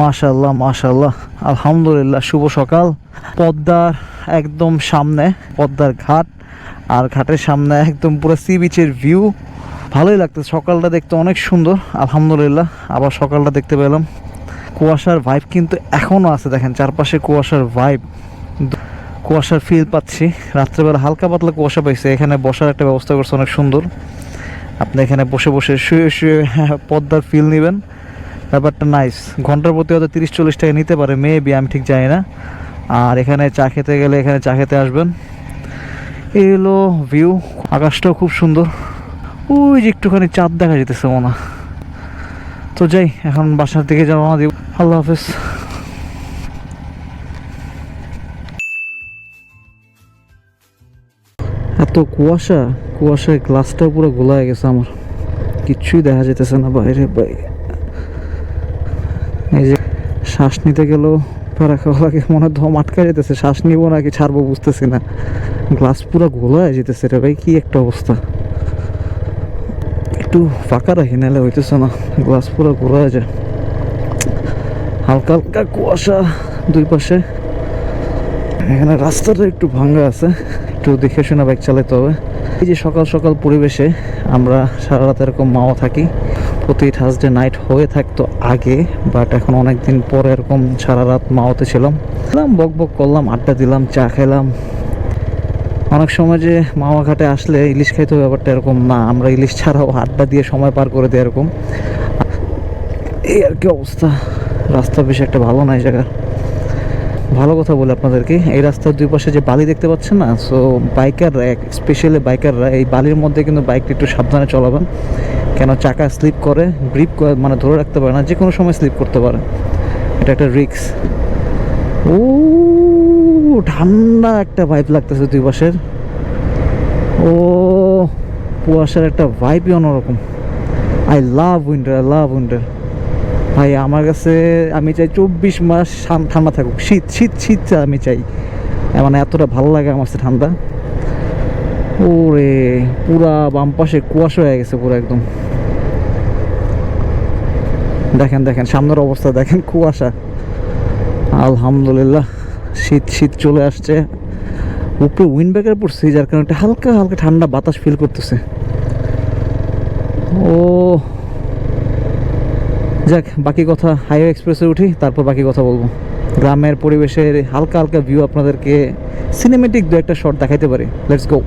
মাশাল্লাহ মাশাল্লাহ আলহামদুলিল্লাহ, শুভ সকাল। পদ্মার একদম সামনে, পদ্মার ঘাট। আর ঘাটের সামনে একদম পুরো সি বিচের ভিউ। ভালোই লাগতেছে, সকালটা দেখতে অনেক সুন্দর। আলহামদুলিল্লাহ, আবার সকালটা দেখতে পেলাম। কুয়াশার ভাইব কিন্তু এখনও আছে, দেখেন, চারপাশে কুয়াশার ভাইব কুয়াশার ফিল পাচ্ছি। রাত্রেবেলা হালকা পাতলা কুয়াশা পাইছে, এখানে বসার একটা ব্যবস্থা করছে, অনেক সুন্দর। আপনি এখানে বসে বসে শুয়ে শুয়ে পদ্মার ফিল নেবেন। ব্যাপারটা নাইস ঘণ্টার প্রতি হয়তো তিরিশ চল্লিশ টাকা নিতে পারে মেবি আমি ঠিক জানি না। আর এখানে চা খেতে গেলে এখানে চা খেতে আসবেন। এই হলো ভিউ আকাশটাও খুব সুন্দর। ওই যে একটুখানি চাঁদ দেখা যেতেছে মনে। তো যাই, এখন বাসার দিকে যাওয়া দিব আল্লাহ হাফেজ। এত কুয়াশা কুয়াশায় গ্লাসটা পুরো গোলায় গেছে আমার। কিচ্ছুই দেখা যেতেছে না বাইরে, ভাই। এই যে শ্বাস নিতে গেলেও প্যারা খাওয়া লাগে, মনে দম আটকা যেতেছে। শ্বাস নিবো নাকি ছাড়বো বুঝতেছি না। গ্লাস পুরো গোলায় যেতেছে রে ভাই, কি একটা অবস্থা। একটু ফাঁকা রাখি, নাহলে হইতেছে না। গ্লাস পুরো গোলায় যায়। হালকা হালকা কুয়াশা দুই পাশে। এখানে রাস্তাটা একটু ভাঙ্গা আছে। একটু দেখে শুনে বাইক চালাতে হবে। এই যে সকাল সকাল পরিবেশে আমরা সারা রাত এরকম মাও থাকি। প্রতি থার্সডে নাইট হয়ে থাকতো আগে বাট এখন অনেক দিন পরে এরকম সারা রাত মাওতে ছিলাম। বক বক করলাম, আড্ডা দিলাম, চা খেলাম। অনেক সময় যে মামা ঘাটে আসলে ইলিশ খাইতে হবে, ব্যাপারটা এরকম না। আমরা ইলিশ ছাড়াও আড্ডা দিয়ে সময় পার করে দিই এরকম। এই আর কি অবস্থা। রাস্তা বেশ একটা ভালো নাই জায়গা। ভালো কথা বলে আপনাদেরকে। এই রাস্তার দুই পাশে যে বালি দেখতে পাচ্ছেন না সো বাইকাররা স্পেশালি বাইকাররা এই বালির মধ্যে কিন্তু বাইকটা একটু সাবধানে চালাবেন। কেন চাকা স্লিপ করে গ্রিপ মানে ধরে রাখতে পারে না যে কোনো সময় স্লিপ করতে পারে। এটা একটা রিক্স ও, ঠান্ডা একটা ভাইব লাগতেছে দুই পাশের। ও, কুয়াশার একটা ভাইবই অন্যরকম। I love winter I love winter ভাই, আমার কাছে আমি চাই চব্বিশ মাস ঠান্ডা থাকুক। শীত শীত শীত আমি চাই। মানে এতটা ভালো লাগে আমার কাছে ঠান্ডা। ওরে, পুরা বাম পাশে কুয়াশা হয়ে গেছে পুরো একদম। দেখেন দেখেন, সামনের অবস্থা, দেখেন কুয়াশা। আলহামদুলিল্লাহ, শীত শীত চলে আসছে। উপরে উইন্ড ব্রেকার পড়ছে, যার কারণে হালকা হালকা ঠান্ডা বাতাস ফিল করতেছে। ও যাক, বাকি কথা হাইওয়ে এক্সপ্রেসে উঠি, তারপর বাকি কথা বলব। গ্রামের পরিবেশের হালকা হালকা ভিউ আপনাদেরকে সিনেমেটিক দু একটা শট দেখাইতে পারি। Let's go